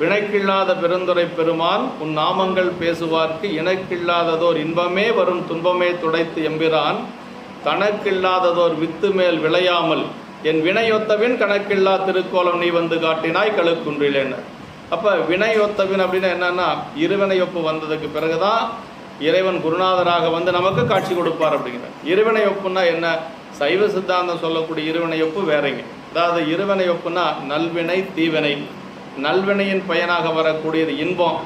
பிணைக்கில்லாத பெருந்துரை பெருமான் உன் நாமங்கள் பேசுவார்க்கு இணக்கில்லாததோர் இன்பமே வரும் துன்பமே துடைத்து எம்பிரான். தனக்கில்லாததோர் வித்து மேல் விளையாமல் என் வினையொத்தவின் கணக்கில்லா திருக்கோலம் நீ வந்து காட்டினாய் கழுக்குன்றிலேன்னு அப்போ வினையொத்தவின் அப்படின்னா என்னன்னா இருவினையொப்பு வந்ததுக்கு பிறகுதான் இறைவன் குருநாதராக வந்து நமக்கு காட்சி கொடுப்பார் அப்படிங்கிற இருவினையொப்புன்னா என்ன? சைவ சித்தாந்தம் சொல்லக்கூடிய இருவினையொப்பு வேறங்க. அதாவது இருவினையொப்புனா நல்வினை தீவினை. நல்வினையின் பயனாக வரக்கூடியது இன்பம்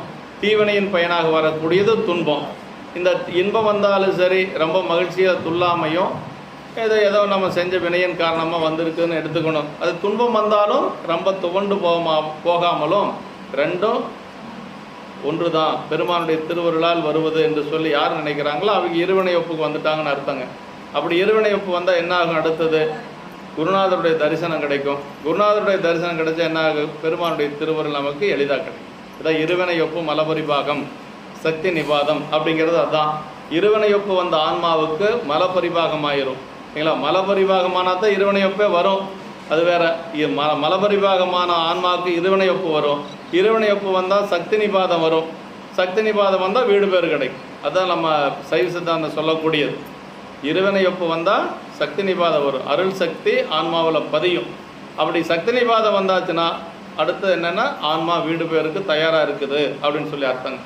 தீவினையின் பயனாக வரக்கூடியது துன்பம். இந்த இன்பம் வந்தாலும் சரி ரொம்ப மகிழ்ச்சியாக துல்லாமையும் ஏதோ ஏதோ நம்ம செஞ்ச வினையின் காரணமாக வந்திருக்குன்னு எடுத்துக்கணும். அது துன்பம் வந்தாலும் ரொம்ப துவண்டு போகாம போகாமலும் ரெண்டும் ஒன்று தான் பெருமானுடைய திருவருளால் வருவது என்று சொல்லி யார் நினைக்கிறாங்களோ அவங்க இருவினை ஒப்புக்கு வந்துட்டாங்கன்னு அர்த்தங்க. அப்படி இருவினை ஒப்பு வந்தால் என்ன ஆகும் அடுத்தது? குருநாதருடைய தரிசனம் கிடைக்கும். குருநாதருடைய தரிசனம் கிடைச்சா என்ன ஆகும்? பெருமானுடைய திருவருள் நமக்கு எளிதாக கிடைக்கும். இதான் இருவினை ஒப்பு மலபரிபாகம் சக்தி நிபாதம் அப்படிங்கிறது அதான். இருவினை ஒப்பு வந்த ஆன்மாவுக்கு மலபரிபாகம் ஆயிரும் சரிங்களா மலபரிபாகமானா தான் இருவினை ஒப்பே வரும். அது வேற ம மலபரிபாகமான ஆன்மாவுக்கு இருவினை ஒப்பு வரும். இருவினை ஒப்பு வந்தால் சக்தி நிபாதம் வரும். சக்தி நிபாதம் வந்தால் வீடு பேர் கிடைக்கும். அதுதான் நம்ம சைவ சித்தாந்தம் சொல்லக்கூடியது. இருவினை ஒப்பு வந்தால் சக்தி நிபாதம் வரும். அருள் சக்தி ஆன்மாவில் பதியும். அப்படி சக்தி நிபாதம் வந்தாச்சுன்னா அடுத்து என்னென்னா ஆன்மா வீடு பேருக்கு தயாராக இருக்குது அப்படின்னு சொல்லி அர்த்தங்க.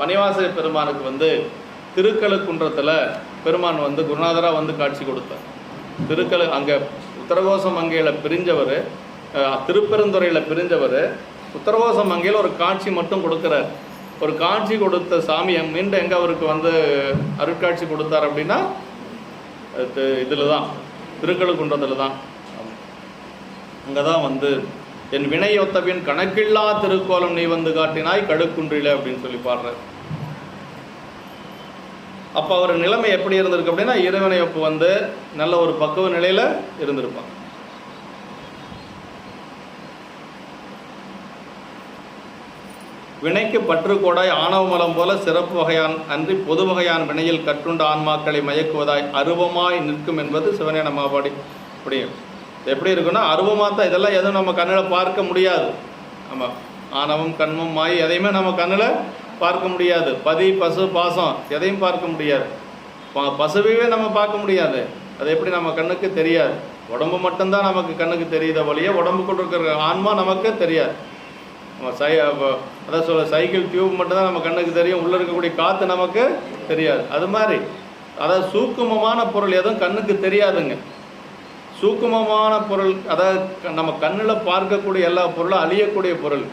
பனிவாச பெருமானுக்கு வந்து திருக்கழுக்குன்றத்தில் பெருமான் வந்து குருநாதராக வந்து காட்சி கொடுத்தார். திருக்கழு அங்கே உத்தரகோச மங்கையில் பிரிஞ்சவர் திருப்பெருந்துறையில் பிரிஞ்சவர் உத்தரகோச மங்கையில் ஒரு காட்சி மட்டும் கொடுக்குறார். ஒரு காட்சி கொடுத்த சாமி மீண்டும் எங்கே அவருக்கு வந்து அருட்காட்சி கொடுத்தார் அப்படின்னா இதில் தான் திருக்கழுக்குன்றத்தில் தான் அங்கே தான் வந்து என் வினையொத்தவின் கணக்கில்லா திருக்கோலம் நீ வந்து காட்டினாய் கடுக்குன்றில அப்படின்னு சொல்லி பாடுறார். அப்போ அவர் நிலைமை எப்படி இருந்திருக்கு அப்படின்னா இறைவனை அப்போ வந்து நல்ல ஒரு பக்குவ நிலையில் இருந்திருப்பான் வினைக்கு பற்று கோடாய் ஆணவ மலம் போல சிறப்பு வகையான் அன்றி பொது வகையான் வினையில் கற்றுண்ட ஆன்மாக்களை மயக்குவதாய் அருவமாய் நிற்கும் என்பது சிவனேன மாபாடி அப்படி எப்படி இருக்குன்னா அருவமாக தான் இதெல்லாம் எதுவும் நம்ம கண்ணில் பார்க்க முடியாது. ஆமாம் ஆணவம் கண்மம் மாய் எதையுமே நம்ம கண்ணில் பார்க்க முடியாது. பதி பசு பாசம் எதையும் பார்க்க முடியாது. ப- பசுவையே நம்ம பார்க்க முடியாது. அது எப்படி நம்ம கண்ணுக்கு தெரியாது? உடம்பு மட்டும்தான் நமக்கு கண்ணுக்கு தெரியுத வழியே உடம்புக்குள்ள இருக்கிற ஆன்மா நமக்கு தெரியாது. நம்ம சை அதான் சொல்ல சைக்கிள் டியூப் மட்டும்தான் நம்ம கண்ணுக்கு தெரியும். உள்ளே இருக்கக்கூடிய காற்று நமக்கு தெரியாது. அது மாதிரி. அதாவது சூக்குமமான பொருள் எதுவும் கண்ணுக்கு தெரியாதுங்க. சூக்குமமான பொருள் அதாவது நம்ம கண்ணில் பார்க்கக்கூடிய எல்லா பொருளும் அழியக்கூடிய பொருள்.